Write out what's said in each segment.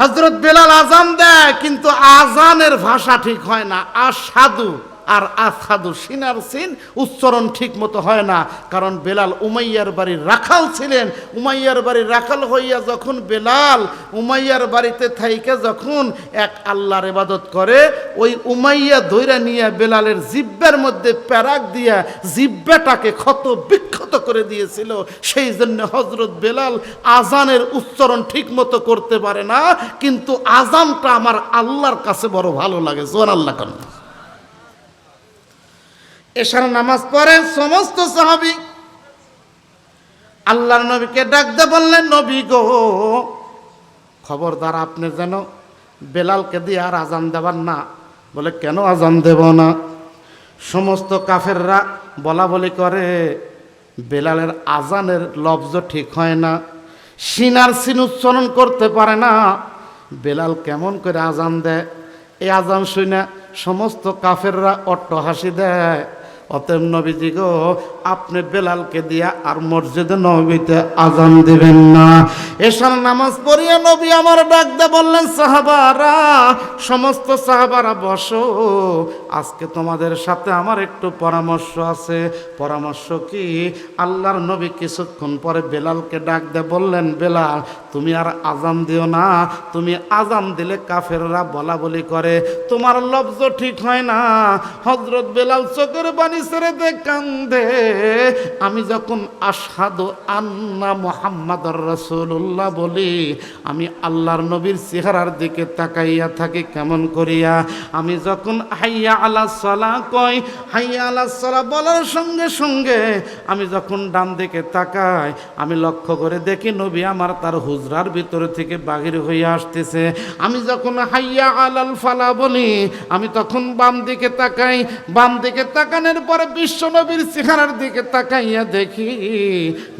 হজরত বেলাল আজান দেয় কিন্তু আজানের ভাষা ঠিক হয় না। আসাদু আর আসাদু সিনার সিন উচ্চারণ ঠিক মতো হয় না। কারণ বেলাল উমাইয়ার বাড়ির রাখাল ছিলেন। উমাইয়ার বাড়ির রাখাল হইয়া যখন বেলাল উমাইয়ার বাড়িতে থাইকে যখন এক আল্লাহর ইবাদত করে, ওই উমাইয়া ধৈরা নিয়ে বেলালের জিব্বের মধ্যে প্যারাক দিয়া জিব্বাটাকে ক্ষত বিক্ষত করে দিয়েছিল। সেই জন্য হজরত বেলাল আজানের উচ্চারণ ঠিক মতো করতে পারে না। কিন্তু আজানটা আমার আল্লাহর কাছে বড় ভালো লাগে। জোর আল্লাহ এশার নামাজ পড়ে সমস্ত সাহাবি। আল্লাহর নবীকে ডাকতে বললেন, নবী গো, খবরদার আপনি যেন বেলালকে দিয়ে আর আজান দেবার না। বলে, কেন আজান দেব না? সমস্ত কাফেররা বলা বলি করে, বেলালের আজানের লব্জ ঠিক হয় না, সিনার সিন উচ্চারণ করতে পারে না। বেলাল কেমন করে আজান দেয়? এই আজান শুনে সমস্ত কাফেররা অট্ট হাসি দেয়। অতএব নবীজি গো আপনি বেলালকে দিয়া আর মসজিদে নবীতে আজান দিবেন না। এসার নামাজ পড়িয়া নবী আমার ডাকতে বললেন, সাহাবারা, সমস্ত সাহাবারা বসো। আজকে তোমাদের সাথে আমার একটু পরামর্শ আছে। পরামর্শ কি? আল্লাহর নবী কিছুক্ষণ পরে বেলালকে ডাক দে বললেন, বেলাল, তুমি আর আজান দিও না। তুমি আজান দিলে কাফেররা বলা বলি করে। তোমার লব্জ ঠিক হয় না। হজরত বেলাল চোখের বাণী ছেড়ে দে কান্দে। আমি যখন আসাদু আন্না মোহাম্মদ রসুল্লাহ বলি, আমি আল্লাহর নবীর চেহারার দিকে তাকাইয়া থাকি কেমন করিয়া? আমি যখন হাইয়া আলা সলা কই, হাইয়া আলা সলা বলার সঙ্গে সঙ্গে আমি যখন ডান দিকে তাকাই, আমি লক্ষ্য করে দেখি নবী আমার তার হুজরার ভিতরে থেকে বাহির হয়ে আসতেছে। আমি যখন হাইয়া আলাল ফালা বলি, আমি তখন বাম দিকে তাকাই। বাম দিকে তাকানোর পরে বিশ্ব নবীর চেহারার দিকে তাকাইয়া দেখি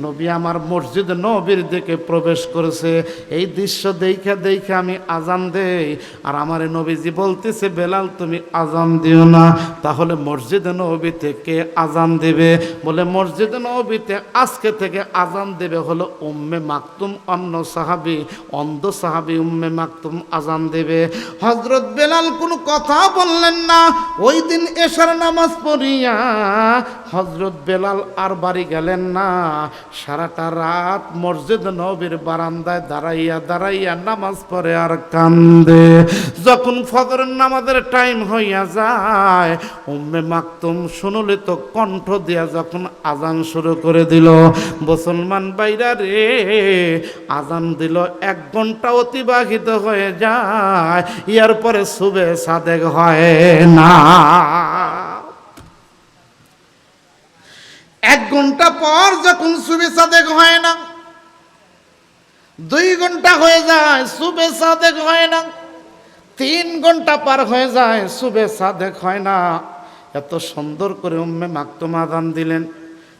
নবী আমার মসজিদ নবীর দিকে প্রবেশ করেছে। এই দৃশ্য দেখে দেখে আমি আজান দেই। আর আমার নবীজি বলতেছে, বেলাল, তুমি আজান দিও না। তাহলে মসজিদ নবীতে কে আজান দেবে? বলে, মসজিদ নবীতে আজকে থেকে আজান দেবে হলো উম্মে মাকতুম, অন্য সাহাবি। অন্ধ সাহাবি উম্মে মাকতুম আজান দেবে। হজরত বেলাল কোনো কথা বললেন না। ওই দিন এশার নামাজ পড়িয়া হজরত বেলাল আর বাড়ি গেলেন না। সারাটা রাত মসজিদ নবীর বারান্দায় দাঁড়াইয়া দাঁড়াইয়া নামাজ পড়ে আর কান্দে। যখন ফজরের নামাজের টাইম হইয়া যায়, উম্মে মাকতুম তো কণ্ঠ দিয়া যখন আজান শুরু করে দিল, মুসলমান বাইরা রে আজান দিল এক ঘণ্টা অতিবাহিত হয়ে যায়, ইয়ার পরে শুভে সাদেক হয় না। এক ঘণ্টা পর যখন শুভে সাদেক হয় না, দুই ঘণ্টা হয়ে যায় শুভে সাদেক হয় না, তিন ঘণ্টা পার হয়ে যায় শুভে সাদেক হয় না। এত সুন্দর করে উম্মে মাকতুম আদান দিলেন,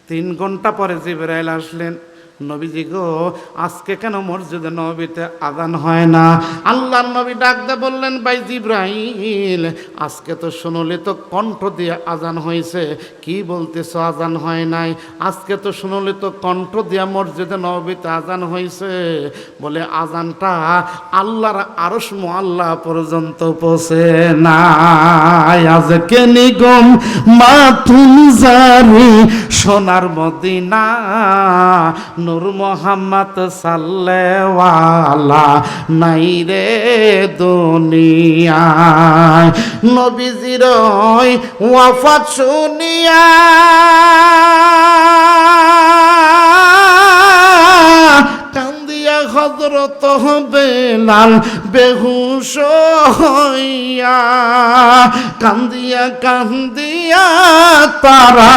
তিন ঘণ্টা পরে জিবরাইল আসলেন। নবীজি গো, আজকে কেন মসজিদে নবীতে আজান হয় না? আল্লাহর নবী ডাকতে বললেন, ভাই জিব্রাহিল আজকে তো শুনলে তো কণ্ঠ দিয়ে আজান হয়েছে। কি বলতেছ, আজান হয় নাই? আজকে তো শুনলে তো কণ্ঠ দিয়া মসজিদে নবীতে আজান হয়েছে। বলে, আজানটা আল্লাহর আরস আল্লাহ পর্যন্ত পৌঁছে না আজকে নিগম মাতুন জারি সোনার মদিনা নূর মোহাম্মদ সাল্লেওয়ালা নাই রে দুনিয়ায়। নবীজির ওয়াফাত শুনিয়া হজরত বেলাল বেহুশ হইয়া কান্দিয়া কান্দিয়া তারা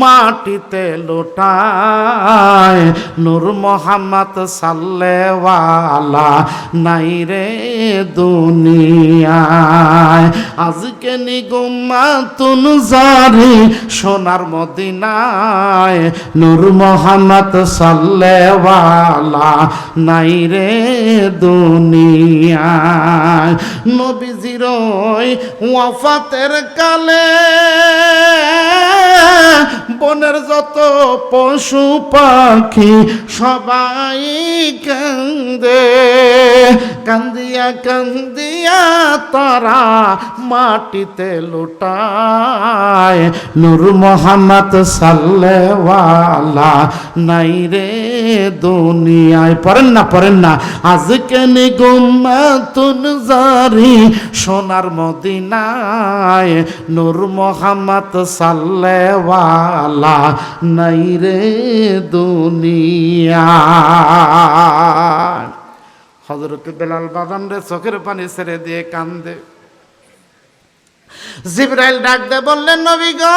মাটিতে লোটায়। নূর মোহাম্মদ সাল্লেওয়ালা নাই রে দুনিয়ায়। আজকে নিগুমাতুন জারি সোনার মদিনায়। নূর মোহাম্মদ সাল্লেওয়ালা নাই রে দুনিয়া। নবীজির ওয়াফাতের কালে বনের যত পশু পাখি সবাই কান্দে, কান্দিয়া কান্দিয়া তারা মাটিতে লুটায়। নূর মোহাম্মদ সাল্লেওয়ালা, নাই রে দুনিয়ায়। পড়েন না পড়েন না। আজকে নিগুমাতুন জারি সোনার মদিনায়। নূর মোহাম্মদ সাল্লেওয়ালা নাই রে দুনিয়া। হজরত বেলাল বাদান রে চোখের পানি ছেড়ে দিয়ে কান্দে। জিব্রাইল ডাক দে বললেন, নবী গো!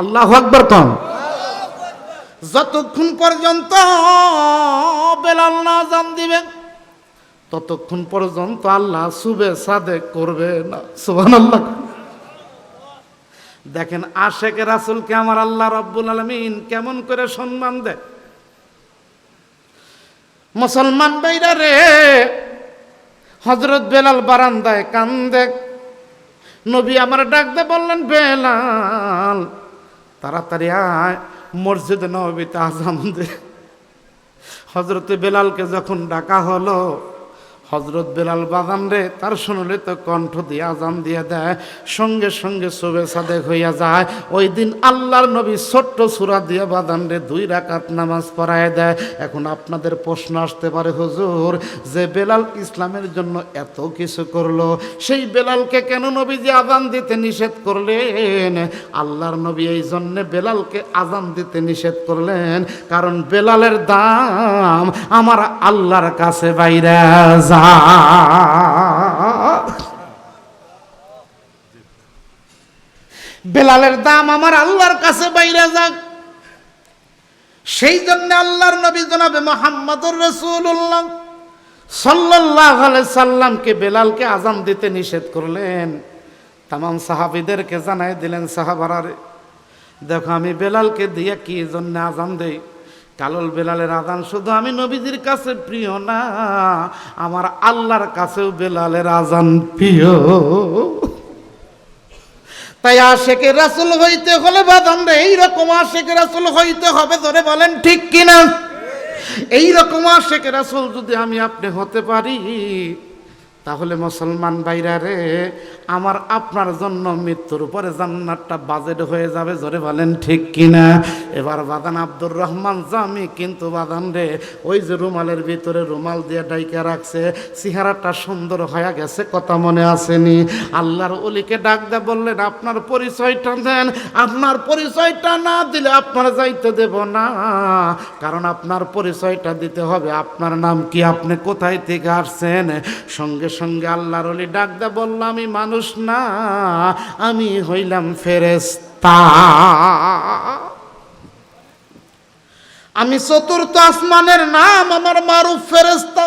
আল্লাহ আকবর কম যতক্ষণ পর্যন্ত বেলাল না জান দিবে, ততক্ষণ পর্যন্ত আল্লাহ সুবে সাদে করবে না। সুবান আল্লাহ দেখেন আশেক রাসুলকে আমার আল্লাহ রব্বুল আলমিন কেমন করে সম্মান দেয়। মুসলমান বাইরা রে হজরত বেলাল বারান্দায় কান্দে। নবী আমার ডাকতে বললেন, বেলাল, তাড়াতাড়ি আয়, মসজিদে নবীতে আজাম দে। হজরত বেলালকে যখন ডাকা হলো হজরত বেলাল বাদান রে, তার শুনলে তো কণ্ঠ দিয়ে আজান দিয়ে দেয়। সঙ্গে সঙ্গে শোবে সাদেক হইয়া যায়। ওই দিন আল্লাহর নবী ছোট্ট সুরা দিয়ে বাদান রে দুই রাকাত নামাজ পড়ায় দেয়। এখন আপনাদের প্রশ্ন আসতে পারে, হুজুর, যে বেলাল ইসলামের জন্য এত কিছু করল, সেই বেলালকে কেন নবীজি আজান দিতে নিষেধ করলেন? আল্লাহর নবী এই জন্যে বেলালকে আজান দিতে নিষেধ করলেন। কারণ বেলালের দাম আমার আল্লাহর কাছে বাইরে যা বেলালের দাম আমার আল্লাহর কাছে বাইরে যাক। সেই জন্য আল্লাহর নবী জনাবে মোহাম্মদুর রসুল্লাহ সাল্লাহ সাল্লামকে বেলালকে আজান দিতে নিষেধ করলেন। তামাম সাহাবিদেরকে জানাই দিলেন সাহাবারারে দেখো আমি বেলালকে দিয়ে কি জন্য আজান দেই? কালল বেলালের আজান শুধু আমি নবীজির কাছে প্রিয় না, আমার আল্লাহর কাছেও বেলালের আজান প্রিয়। তাই আশেকে রাসুল হইতে হলে বাদান রে, এইরকম আশেকে রাসুল হইতে হবে ধরে বলেন ঠিক কিনা? এইরকম আশেকে রাসুল যদি আমি আপনি হতে পারি তাহলে মুসলমান বাইরা রে, আমার আপনার জন্য মৃত্যুর উপরে জান্নাতটা বাজেট হয়ে যাবে, জোরে বলেন ঠিক কিনা? এবার বাদান আব্দুর রহমান জামি কিন্তু বাদান রে, ওই যে রুমালের ভিতরে রুমাল দিয়ে ডাইকে রাখছে, চেহারাটা সুন্দর হয়ে গেছে, কথা মনে আসেনি। আল্লাহর অলিকে ডাক দে বললেন, আপনার পরিচয়টা দেন, আপনার পরিচয়টা না দিলে আপনার যাইতে দেব না। কারণ আপনার পরিচয়টা দিতে হবে, আপনার নাম কি আপনি কোথায় থেকে আসছেন? সঙ্গে সঙ্গে আল্লাহর অলি ডাক দে, বলল, আমি মানুষ না, আমি হইলাম ফেরেস্তা আমি চতুর্থ আসমানের নাম আমার মারুফ ফেরেস্তা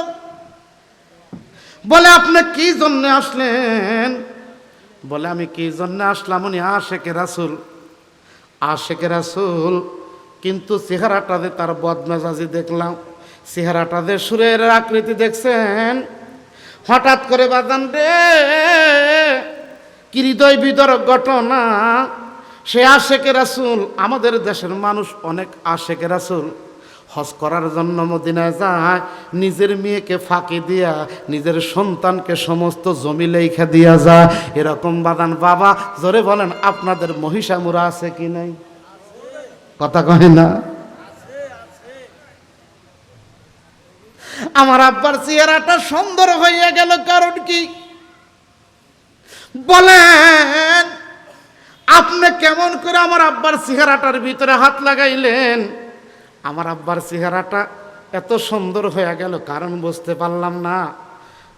বলে, আপনি কি জন্য আসলেন? বলে, আমি কি জন্য আসলাম? উনি আশেকে রাসুল আশেকে রাসুল। কিন্তু চেহারাটাতে তার বদমেজাজি দেখলাম চেহারাটাতে সুরের আকৃতি দেখছেন হঠাৎ করে বাদান রে হৃদয় বিদরক ঘটনা? সে আশেকে রাসুল, আমাদের দেশের মানুষ অনেক আশেকে রাসুল। হজ করার জন্য মদিনায় যায়, নিজের মেয়েকে ফাঁকি দিয়া, নিজের সন্তানকে সমস্ত জমি লেখা দিয়া যায়। এরকম বাদান বাবা, জোরে বলেন, আপনাদের মহিষামুরা আছে কি নাই? কথা কয় না। আমার আব্বার চেহারাটা সুন্দর হইয়া গেল, কারণ কি? বলেন, আপনি কেমন করে আমার আব্বার চেহারাটার ভিতরে হাত লাগাইলেন? আমার আব্বার চেহারাটা এত সুন্দর হয়ে গেল, কারণ বুঝতে পারলাম না।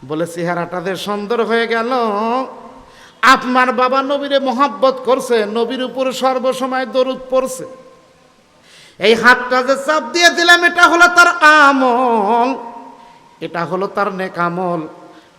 বলে, চেহারাটা যে সুন্দর হয়ে গেল, আপনার বাবা নবীরে মহাব্বত করছে, নবীর উপর সর্বসময় দরুদ পড়ছে। এই হাতটা যে চাপ দিয়ে দিলাম, এটা হলো তার আমল। এটা হলো তার নেক আমল।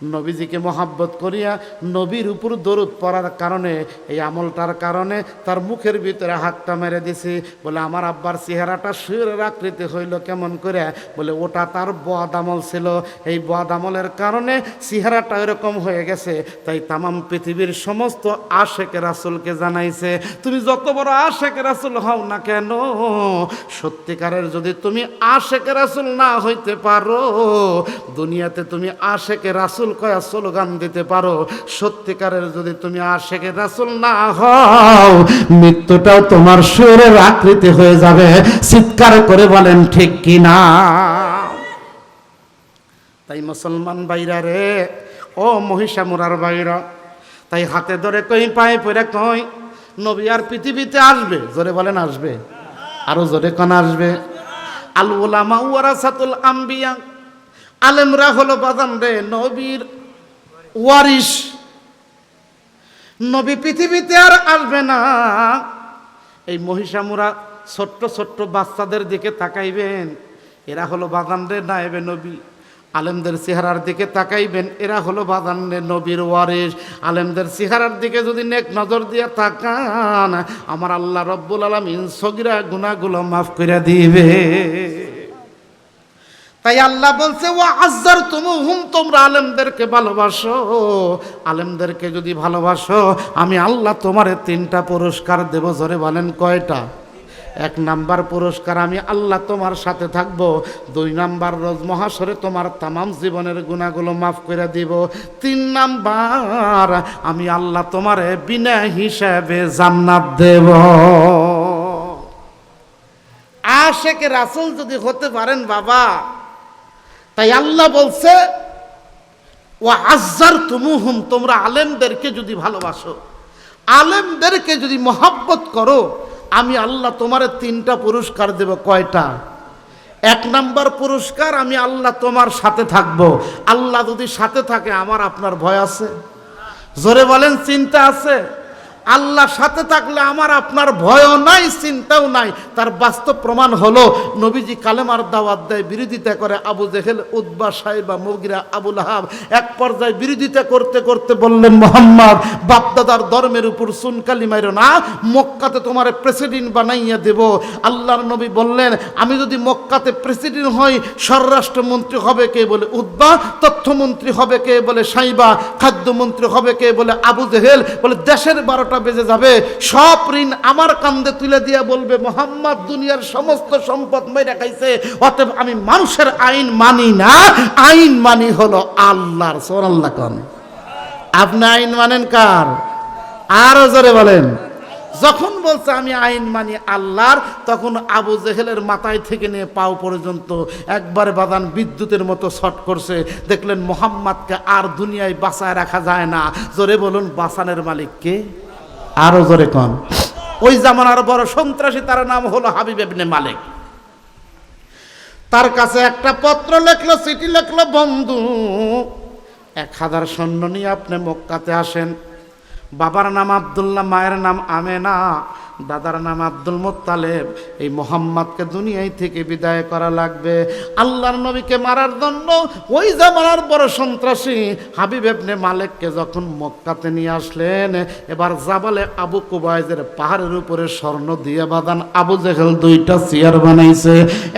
নবীজিকে মহাব্বত করিয়া নবীর উপর দরুদ পড়ার কারণে, এই আমলটার কারণে তার মুখের ভিতরে হাতটা মেরে দিছি। বলে, আমার আব্বার চেহারাটা সুরের আকৃতি হইল কেমন করে? বলে, ওটা তার বদ আমল ছিল। এই বদ আমলের কারণে চেহারাটা এরকম হয়ে গেছে। তাই তামাম পৃথিবীর সমস্ত আশেক রাসুলকে জানাইছে, তুমি যত বড় আশেক রাসুল হও না কেন? সত্যিকারের যদি তুমি আশেক রাসুল না হইতে পারো, দুনিয়াতে তুমি আশেকে রাসুল কয়া স্লোগান দিতে পারো, সত্যিকারের যদি তুমি আশেকে রাসুল না হও, মৃত্যুটাও তোমার শরীরের আকৃতি হয়ে যাবে। চিৎকার করে বলেন, ঠিক কি না? তাই মুসলমান বাইরা রে, ও মহিষা মুরার বাইরা তাই হাতে ধরে কই, পায়ে পরে কই, নবী আর পৃথিবীতে আসবে? জোরে বলেন, আসবে। আরও জোরে কন, আসবে। আল ওলামা ওয়ারাসাতুল আম্বিয়া আলেমরা হলো বাদান রে, নবীর ওয়ারিস নবী পৃথিবীতে আর আসবে না। এই মহিষামুরা ছোট্ট ছোট্ট বাচ্চাদের দিকে তাকাইবেন, এরা হলো বাগান রে নায়েবে নবী। আলেমদের চেহারার দিকে তাকাইবেন, এরা হলো বাগান রে নবীর ওয়ারিস আলেমদের চেহারার দিকে যদি নেক নজর দিয়ে তাকান, আমার আল্লাহ রব্বুল আলমিন সগিরা গুনাগুলো মাফ করে দিবে তাই আল্লাহ বলছে ও আজ্জার তুমি হুম তোমরা আলেমদেরকে ভালোবাসো। আলেমদেরকে যদি ভালোবাসো, আমি আল্লাহ তোমারে তিনটা পুরস্কার দেব, জোরে বলেন কয়টা? এক নাম্বার পুরস্কার, আমি আল্লাহ তোমার সাথে থাকব। দুই নাম্বার রোজ মহাসরে তোমার তামাম জীবনের গুণাগুলো মাফ করে দিব। তিন নাম্বার, আমি আল্লাহ তোমারে বিনা হিসাবে জান্নাত দেব। আশেকে রাসুল যদি হতে পারেন, বাবা তাই আল্লাহ বলছে ও আজ্জার তুমুহুম তোমরা আলেমদেরকে যদি ভালোবাসো, আলেমদেরকে যদি মহাব্বত করো, আমি আল্লাহ তোমার তিনটা পুরস্কার দেব, কয়টা? এক নাম্বার পুরস্কার, আমি আল্লাহ তোমার সাথে থাকব। আল্লাহ যদি সাথে থাকে, আমার আপনার ভয় আছে। জোরে বলেন, চিন্তা আছে? আল্লাহ সাথে থাকলে আমার আপনার ভয়ও নাই, চিন্তাও নাই। তার বাস্তব প্রমাণ হলো, নবীজি কালেমার দাওয়াত দেয়, বিরোধিতা করে আবু জেহেল উদ্বা সাহেবা, মগিরা, আবুল আহাব। এক পর্যায়ে বিরোধিতা করতে করতে বললেন, মোহাম্মদ, বাপদাদার ধর্মের উপর সুনকালি মাইরো না, মক্কাতে তোমার প্রেসিডেন্ট বানাইয়া দেব। আল্লাহর নবী বললেন, আমি যদি মক্কাতে প্রেসিডেন্ট হই, স্বরাষ্ট্রমন্ত্রী হবে কে বলে উদ্বা তথ্যমন্ত্রী হবে কে বলে সাইবা, খাদ্যমন্ত্রী হবে কে বলে আবু জেহেল, বলে দেশের বারোটা বেজে যাবে। সব ঋণ আমার কান্দে তুলে দিয়ে বলবে, মোহাম্মদ দুনিয়ার সমস্ত সম্পদ মেরে খাইছে। অতএব আমি মানুষের আইন মানি না। আইন মানি হলো আল্লাহর। সোরাল্লাহ কন। আপনি আইন মানেন কার? আরও জোরে বলেন। যখন বলছে আমি আইন মানি আল্লাহর, তখন আবু জেহেলের মাথায় থেকে নিয়ে পাও পর্যন্ত একবারে বাদান বিদ্যুতের মতো শট করছে। দেখলেন মোহাম্মদকে আর দুনিয়ায় বাঁচায় রাখা যায় না। জোরে বলুন, বাঁচানের মালিক কে? আরও জোরে কন। ওই জামানার বড় সন্ত্রাসী, তার নাম হলো হাবিব এবনে মালিক। তার কাছে একটা পত্র লেখলো, চিঠি লেখলো, বন্ধু, এক হাজার সৈন্য নিয়ে আপনি মক্কাতে আসেন। বাবার নাম আবদুল্লাহ, মায়ের নাম আমেনা। দাদার নাম আব্দুল মোত্তালেব। এই মোহাম্মদকে দুনিয়ায় থেকে বিদায় করা লাগবে। আল্লাহর নবীকে মারার জন্য ওই জামানার বড় সন্ত্রাসী হাবিব এবনে মালিককে যখন মক্কাতে নিয়ে আসলেন, এবার জাবালে আবু কুবাইজের পাহাড়ের উপরে স্বর্ণ দিয়ে বাদান আবু জেহেল দুইটা চেয়ার বানাইছে।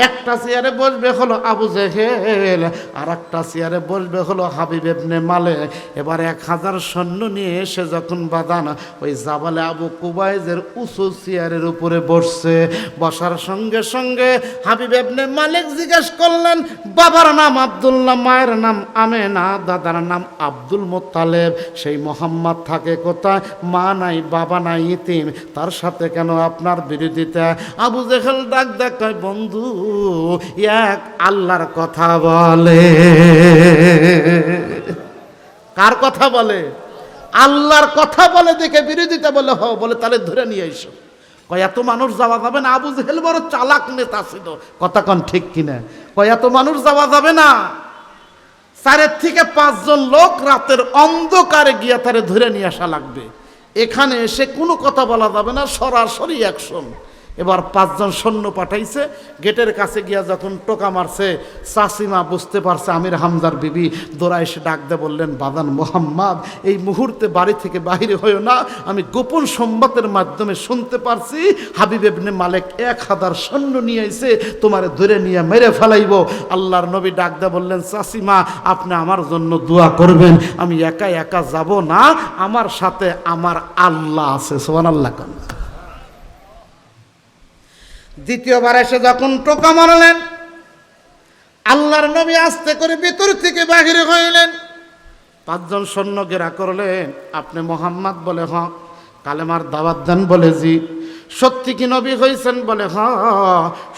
একটা চেয়ারে বসবে হলো আবু জেহেল আর একটা চেয়ারে বসবে হলো হাবিব এবনে মালিক। এবার এক হাজার সৈন্য নিয়ে এসে যখন বাদান ওই জাবালে আবু কুবাইজের উঁচু চেয়ারের উপরে বসছে। বসার সঙ্গে সঙ্গে হাবিব এবনে মালিক জিজ্ঞেস করলেন, বাবার নাম আব্দুল্লাহ, মায়ের নাম আমেনা, দাদার নাম আব্দুল মোত্তালেব, সেই মোহাম্মদ থাকে কোথায়? মা নাই, বাবা নাই, ইতিম। তার সাথে কেন আপনার বিরোধিতা? আবু জেহেল ডাক দেখায় বন্ধু, এক আল্লাহর কথা বলে। কার কথা বলে? আল্লাহর কথা বলে দেখে বিরোধিতা বলে হ বলে তাহলে ধরে নিয়ে এসো কয়, এত মানুষ যাওয়া যাবে না? আবু জেহেল বড় চালাক নেতা ছিল। কথা কন ঠিক কিনা? কয়, এত মানুষ যাওয়া যাবে না? চারের থেকে পাঁচজন লোক রাতের অন্ধকারে গিয়া তারে ধরে নিয়ে আসা লাগবে। এখানে এসে কোনো কথা বলা যাবে না, সরাসরি অ্যাকশন এবার পাঁচজন সৈন্য পাঠাইছে, গেটের কাছে গিয়া যখন টোকা মারছে চাষিমা বুঝতে পারছে আমির হামজার বিবি দোরা এসে ডাক দে বললেন, বাদান মোহাম্মদ, এই মুহূর্তে বাড়ি থেকে বাহিরে হয়েও না, আমি গোপন সংবাদের মাধ্যমে শুনতে পারছি, হাবিব এবনে মালিক এক হাজার সৈন্য নিয়ে এসে তোমারে ধরে নিয়ে মেরে ফেলাইব। আল্লাহর নবী ডাক দে বললেন চাষিমা আপনি আমার জন্য দোয়া করবেন, আমি একা একা যাব না, আমার সাথে আমার আল্লাহ আছে সোহান আল্লাহ দ্বিতীয়বার এসে যখন টোকা মারলেন, আল্লাহর নবী আস্তে করে ভিতর থেকে বাহিরে হইলেন। পাঁচজন সৈন্য গেরা করলেন, আপনি মোহাম্মদ বলে হ কালেমার দাওয়াত দেন বলে জি। সত্যি কি নবী হয়েছেন বলে? হ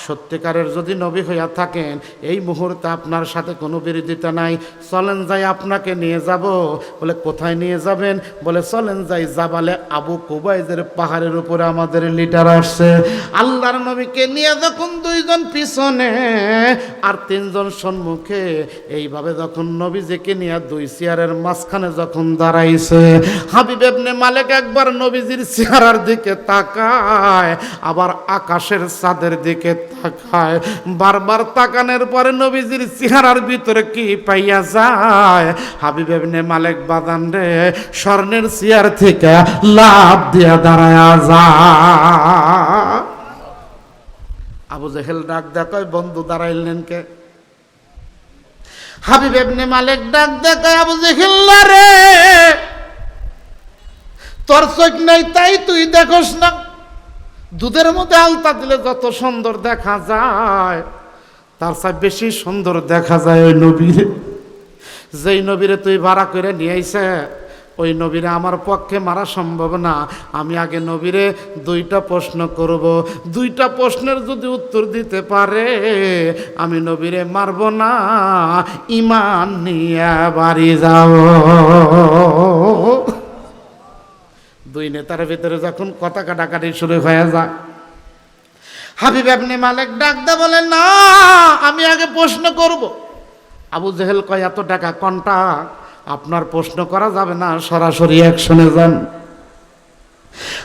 সত্যিকারের যদি নবী হইয়া থাকেন, এই মুহূর্তে আপনার সাথে কোনো বিরোধিতা নাই। চলেন যাই আপনাকে নিয়ে যাব। বলে, কোথায় নিয়ে যাবেন? বলে, চলেন যাই জাবালে আবু কুবাইজের পাহাড়ের উপরে আমাদের লিটার আসছে। আল্লাহর নবীকে নিয়ে যখন দুইজন পিছনে আর তিনজন সম্মুখে, এইভাবে যখন নবীজিকে নিয়ে দুই চেয়ারের মাঝখানে যখন দাঁড়াইছে, হাবিব এবনে মালিক একবার নবীজির চেহারার দিকে তাকায়, আবার আকাশের চাঁদের দিকে তাকায়। বারবার তাকানোর পরে নবীজির চেহারার ভিতরে কি পাইয়া যায়? হাবিব এবনে মালিক বাদান রে, স্বর্ণের চেয়ার থেকে লাভ দিয়া দাঁড়ায় যায়। আবু জেহেল ডাক দেখায় বন্ধু, দাঁড়াইলেন কে? হাবিব এবনে মালিক ডাক দেখায় আবু জেহেল রে, তোর চোখ নাই, তাই তুই দেখোস না। দুধের মধ্যে আলতা দিলে যত সুন্দর দেখা যায়, তার চাই বেশি সুন্দর দেখা যায় ওই নবীরে। যেই নবীরে তুই ভাড়া করে নিয়ে আইছে ওই নবীরে আমার পক্ষে মারা সম্ভব না। আমি আগে নবীরে দুইটা প্রশ্ন করব। দুইটা প্রশ্নের যদি উত্তর দিতে পারে, আমি নবীরে মারব না ইমান নিয়ে বাড়ি যাব। দুই নেতার ভিতরে যখন কথা কাটাকাটি শুরু হয়ে যায়, হাবিব আপনি মালিক ডাক দে বলে, না, আমি আগে প্রশ্ন করব। আবু জেহেল কয়, এত টাকা কনটা? আপনার প্রশ্ন করা যাবে না, সরাসরি অ্যাকশনে যান।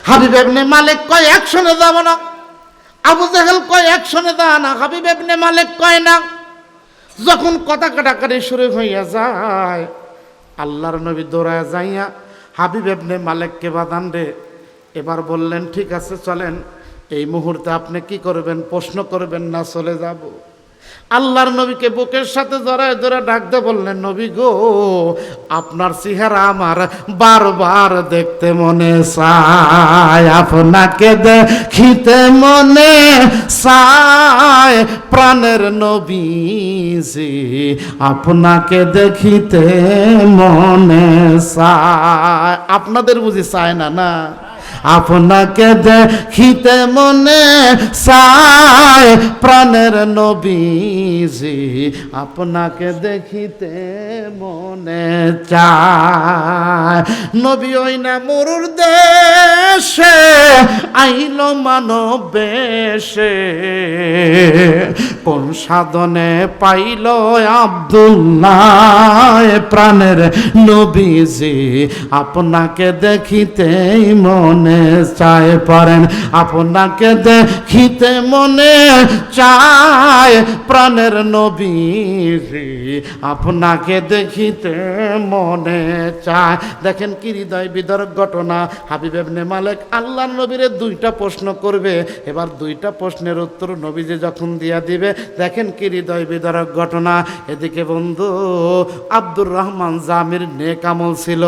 হাবিব আপনি মালিক কয় অ্যাকশনে যাব না। আবু জেহেল কয় অ্যাকশনে যা না। হাবিব আপনি মালিক কয়, না। যখন কথা কাটাকাটি শুরু হইয়া যায়, আল্লাহর নবী দৌড়ায় যাইয়া হাবিব এবনে মালেককে বাদান রে? এবার বললেন, ঠিক আছে, চলেন। এই মুহূর্তে আপনি কি করবেন, প্রশ্ন করবেন না, চলে যাব। আল্লাহর নবীকে বুকের সাথে জড়ায় ধরে ডাকতে বললেন, নবী গো, আপনার চেহারা আমার বারবার দেখতে মনে চায়। আপনাকে দেখিতে মনে চায় প্রাণের নবীজি। আপনাকে দেখিতে মনে চায়। আপনাদের বুঝি চায় না না? আপনাকে দেখিতে মনে চায় প্রাণের নবীজি। আপনাকে দেখিতে মনে চায় নবী ওই না মরুর দেশে, আইল মানব বেশে। কোন সাধনে পাইল আব্দুল্লাহ প্রাণের নবীজি। আপনাকে দেখিতে মনে চায় পারেন। আপনাকে দেখিতে মনে চায় প্রাণের নবী আপনাকে দেখিতে মনে চায়। দেখেন কি হৃদয় বিদরক ঘটনা। হাবিব এবনে মালিক আল্লাহ নবীরে দুইটা প্রশ্ন করবে। এবার দুইটা প্রশ্নের উত্তর নবীজি যখন দিয়া দিবে, দেখেন কি হৃদয় বিদরক ঘটনা। এদিকে বন্ধু, আব্দুর রহমান জামির নেক আমল ছিল।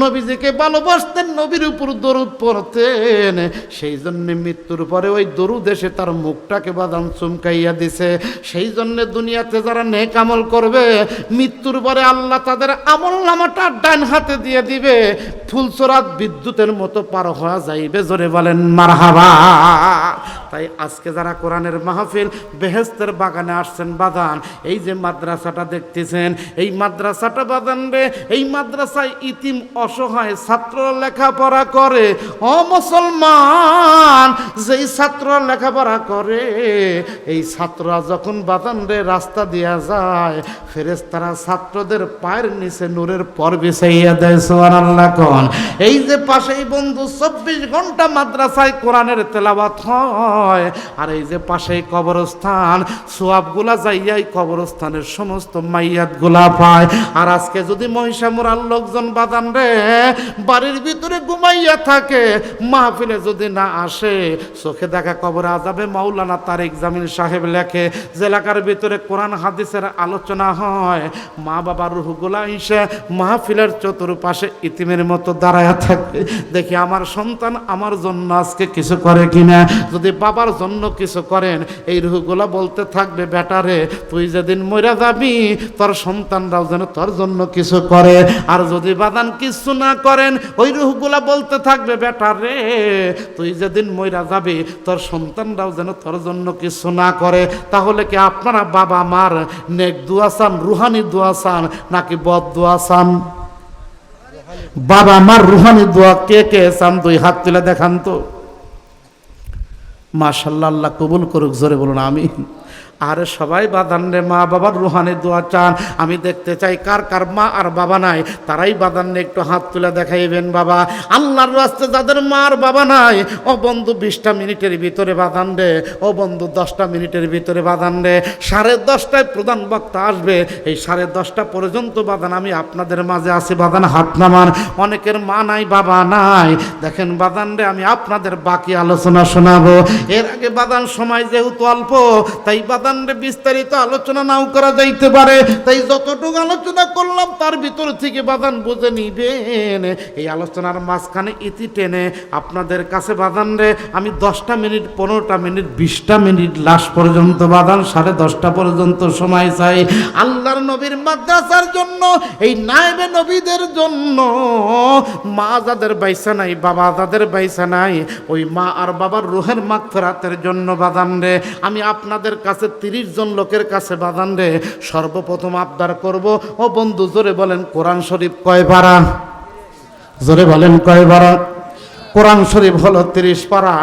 নবীজিকে ভালোবাসতেন, নবীর উপর দরুদ পড়তেন সেই জন্য মৃত্যুর পরে ওই দরু দেশে তার মুখটাকে বাদাম চুমকাইয়া দিছে। সেই জন্য দুনিয়াতে যারা নেক আমল করবে, মৃত্যুর পরে আল্লাহ তাদের আমল নামাটা ডান হাতে দিয়ে দিবে। ফুলসরাত বিদ্যুতের মতো পার হওয়া যাইবে, জোরে বলেন, মারহাবা। তাই আজকে যারা কোরআনের মাহফিল বেহেস্তের বাগানে আসছেন বাদান, এই যে মাদ্রাসাটা দেখতেছেন, এই মাদ্রাসাটা বাদান রে, এই মাদ্রাসায় ইতিম অসহায় ছাত্র লেখাপড়া করে ও মুসলমান, যেই ছাত্র লেখাপড়া করে, এই ছাত্ররা যখন বাদান রে রাস্তা দিয়া যায় ফেরেস্তারা ছাত্রদের পায়ের নিচে নূরের পর বিছাইয়া দেয় সোয়ান আল্লাহ কন। এই যে পাশেই বন্ধু, চব্বিশ ঘণ্টা মাদ্রাসায় কোরআনের তেলাবাত হয়, আর এই যে পাশেই কবরস্থান, সোয়াবগুলা যাইয়াই কবরস্থানের সমস্ত মাইয়াতগুলা পায়, আর আজকে যদি মহিষামুরার লোকজন বাদান রে বাড়ির ভিতরে ঘুমাইয়া থাকে মাহফিলে যদি না আসে, চোখে দেখা কবরে আজাবে মাওলানা তারেক জামিল সাহেব লেখে যে এলাকার ভিতরে কোরআন, হাদিসের আলোচনা হয়। মা বাবার রুহগুলা এসে মাহফিলের চতুর্পাশে ইতিমের মতো দাঁড়ায়া থাকে দেখি আমার সন্তান আমার জন্য আজকে কিছু করে কিনা। যদি বাবার জন্য কিছু করেন, এই রুহগুলা বলতে থাকবে বেটারে তুই যেদিন মইরা যাবি, তোর সন্তানরাও যেন তোর জন্য কিছু করে। আর যদি বাদান কিছু না করেন, ওই রুহগুলা বলতে থাকবে বেটারে তুই যেদিন মইরা যাবি, তোর সন্তানরাও যেন তোর জন্য কিছু না করে। তাহলে কি আপনারা বাবা মার নেক দুয়া চান, রুহানি দোয়া চান, নাকি বদ দোয়া চান? বাবা মার রুহানি দোয়া কে কে চান, দুই হাত তুলে দেখান তো। মাশাল্লাহ, আল্লাহ কবুল করুক, জোরে বলুন আমি আরে সবাই বাদান রে মা বাবার রুহানি দোয়া চান। আমি দেখতে চাই কার কার মা আর বাবা নাই। তারাই বাদান একটু হাত তুলে দেখাইবেন বাবা। আল্লাহর রাস্তে যাদের মা আর বাবা নাই, ও বন্ধু বিশটা মিনিটের ভিতরে বাদান রে। ও বন্ধু দশটা মিনিটের ভিতরে বাদান রে। সাড়ে দশটায় প্রধান বক্তা আসবে। এই সাড়ে দশটা পর্যন্ত বাদান আমি আপনাদের মাঝে আছি বাদান হাত নামান। অনেকের মা নাই, বাবা নাই। দেখেন বাদান রে, আমি আপনাদের বাকি আলোচনা শোনাবো। এর আগে বাদান সময় যেহেতু অল্প, তাই বাদান রে বিস্তারিত আলোচনা নাও করা যাইতে পারে। তাই যতটুকু আলোচনা করলাম, তার ভিতর থেকে বাদান বুঝে নিবেন। এই আলোচনার মাঝখানে ইতি টেনে আপনাদের কাছে বাদান রে, আমি দশটা মিনিট, পনেরোটা মিনিট, বিশটা মিনিট লাস্ট পর্যন্ত বাদান সাড়ে দশটা পর্যন্ত সময় চাই। আল্লাহর নবীর মাদ্রাসার জন্য, এই নায়েবে নবীদের জন্য। মা যাদের বাইসা নাই, বাবা যাদের বাইসা নাই, ওই মা আর বাবার রুহের মাগ ফেরাতের জন্য বাদান রে। আমি আপনাদের কাছে তিরিশ জন লোকের কাছে বাদান রে, সর্বপ্রথম আবদার করব। ও বন্ধু, জোরে বলেন কোরআন শরীফ কয় পারা? জোরে বলেন কয় পারা? কোরআন শরীফ হলো তিরিশ পারা।